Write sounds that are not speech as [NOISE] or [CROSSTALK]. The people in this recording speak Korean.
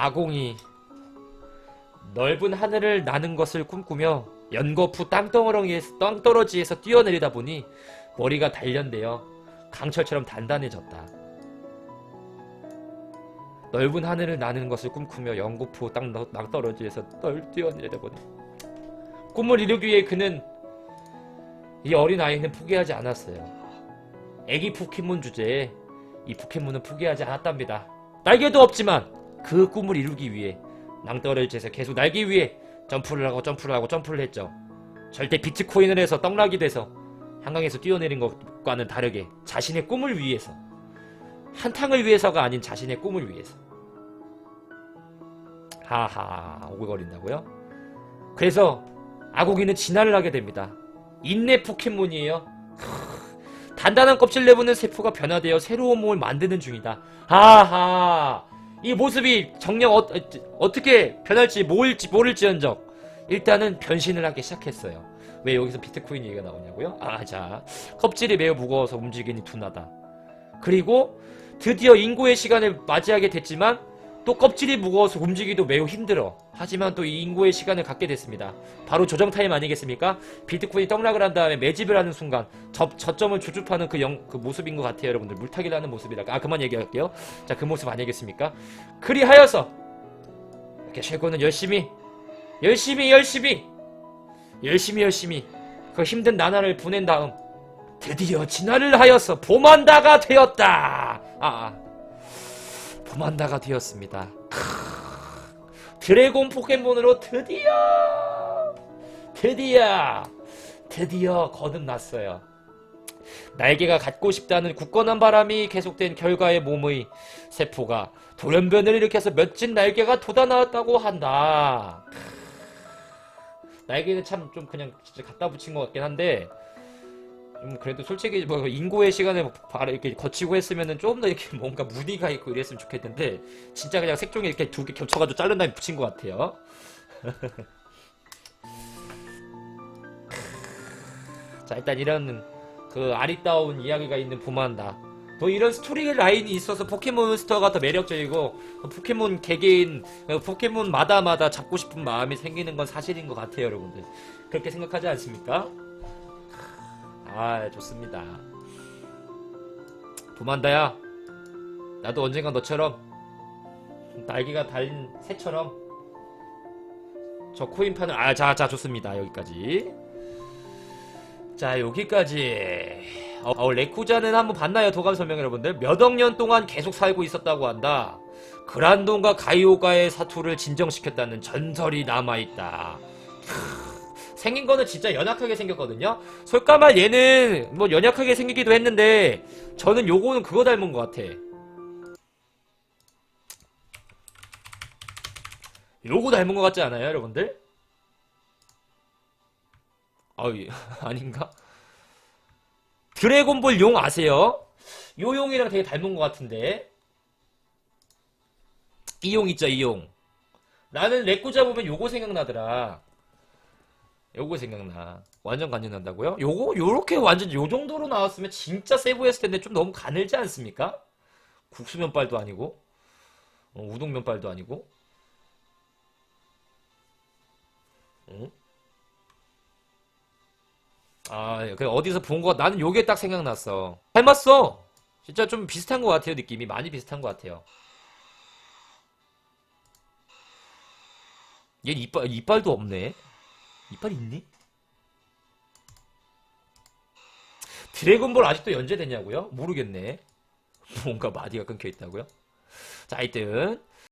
아공이 넓은 하늘을 나는 것을 꿈꾸며 연거푸 땅덩어리에서, 땅떨어지에서 뛰어내리다 보니 머리가 단련되어 강철처럼 단단해졌다. 넓은 하늘을 나는 것을 꿈꾸며 연거푸 땅, 땅떨어지에서 떨 뛰어내리다 보니 꿈을 이루기 위해 그는 이 어린 아이는 포기하지 않았어요. 애기 포켓몬 주제에 이 포켓몬은 포기하지 않았답니다. 날개도 없지만 그 꿈을 이루기 위해 낭떠러지에서 계속 날기 위해 점프를 하고 점프를 하고 점프를 했죠. 절대 비트코인을 해서 떡락이 돼서 한강에서 뛰어내린 것과는 다르게 자신의 꿈을 위해서 한탕을 위해서가 아닌 자신의 꿈을 위해서 하하 오글거린다고요? 그래서 아고기는 진화를 하게 됩니다. 인내 포켓몬이에요. 크, 단단한 껍질 내부는 세포가 변화되어 새로운 몸을 만드는 중이다. 하하 이 모습이 정녕 어, 떻게 변할지 모를지 모를지언정 일단은 변신을 하기 시작했어요. 왜 여기서 비트코인 얘기가 나오냐고요? 아, 자 껍질이 매우 무거워서 움직이니 둔하다. 그리고 드디어 인고의 시간을 맞이하게 됐지만 또 껍질이 무거워서 움직이기도 매우 힘들어. 하지만 또 이 인고의 시간을 갖게 됐습니다. 바로 조정 타임 아니겠습니까? 비트코인이 떡락을 한 다음에 매집을 하는 순간 저, 저점을 조줍하는 그, 영, 그 모습인 것 같아요, 여러분들. 물타기를 하는 모습이라. 아, 그만 얘기할게요. 자, 그 모습 아니겠습니까? 그리하여서 이렇게 쉐고는 열심히, 열심히, 열심히, 열심히, 열심히 그 힘든 나날을 보낸 다음 드디어 진화를 하여서 보만다가 되었다. 아, 아. 보만다가 되었습니다. 크으, 드래곤 포켓몬으로 드디어 드디어 드디어 거듭났어요. 날개가 갖고 싶다는 굳건한 바람이 계속된 결과의 몸의 세포가 돌연변을 일으켜서 멋진 날개가 돋아나왔다고 한다. 날개는 참 좀 그냥 진짜 갖다 붙인 것 같긴 한데 음, 그래도 솔직히 뭐 인고의 시간에 뭐 바로 이렇게 거치고 했으면은 좀더 이렇게 뭔가 무늬가 있고 이랬으면 좋겠는데 진짜 그냥 색종이 이렇게 두 개 겹쳐가지고 자른 다음에 붙인 것 같아요. [LAUGHS] 자 일단 이런 그 아리따운 이야기가 있는 부만다. 또 이런 스토리 라인이 있어서 포켓몬스터가 더 매력적이고 포켓몬 개개인 어, 포켓몬마다마다 잡고 싶은 마음이 생기는 건 사실인 것 같아요, 여러분들. 그렇게 생각하지 않습니까? 아 좋습니다. 도만다야 나도 언젠가 너처럼 날개가 달린 새처럼 저 코인판을 아자자 좋습니다. 여기까지. 자 여기까지. 어, 어, 레쿠자는 한번 봤나요 도감 설명 여러분들? 몇억 년 동안 계속 살고 있었다고 한다. 그란돈과 가이오가의 사투를 진정시켰다는 전설이 남아있다 생긴 거는 진짜 연약하게 생겼거든요. 솔까말 얘는 뭐 연약하게 생기기도 했는데 저는 요거는 그거 닮은 것 같아. 요거 닮은 것 같지 않아요, 여러분들? 아, [LAUGHS] 아닌가? 드래곤볼 용 아세요? 요 용이랑 되게 닮은 것 같은데. 이 용 있죠, 이 용. 나는 레꾸자 보면 요거 생각나더라. 요거 생각나. 완전 간지난다고요? 요거 요렇게 완전 요 정도로 나왔으면 진짜 세 보였을 텐데 좀 너무 가늘지 않습니까? 국수 면발도 아니고 어, 우동 면발도 아니고 응? 아, 그 어디서 본 거 나는 요게 딱 생각났어. 닮았어. 진짜 좀 비슷한 것 같아요, 느낌이. 많이 비슷한 것 같아요. 얘 이빨 이빨도 없네. 이빨 있니? 드래곤볼 아직도 연재되냐고요? 모르겠네. 뭔가 마디가 끊겨 있다고요? 자, 하여튼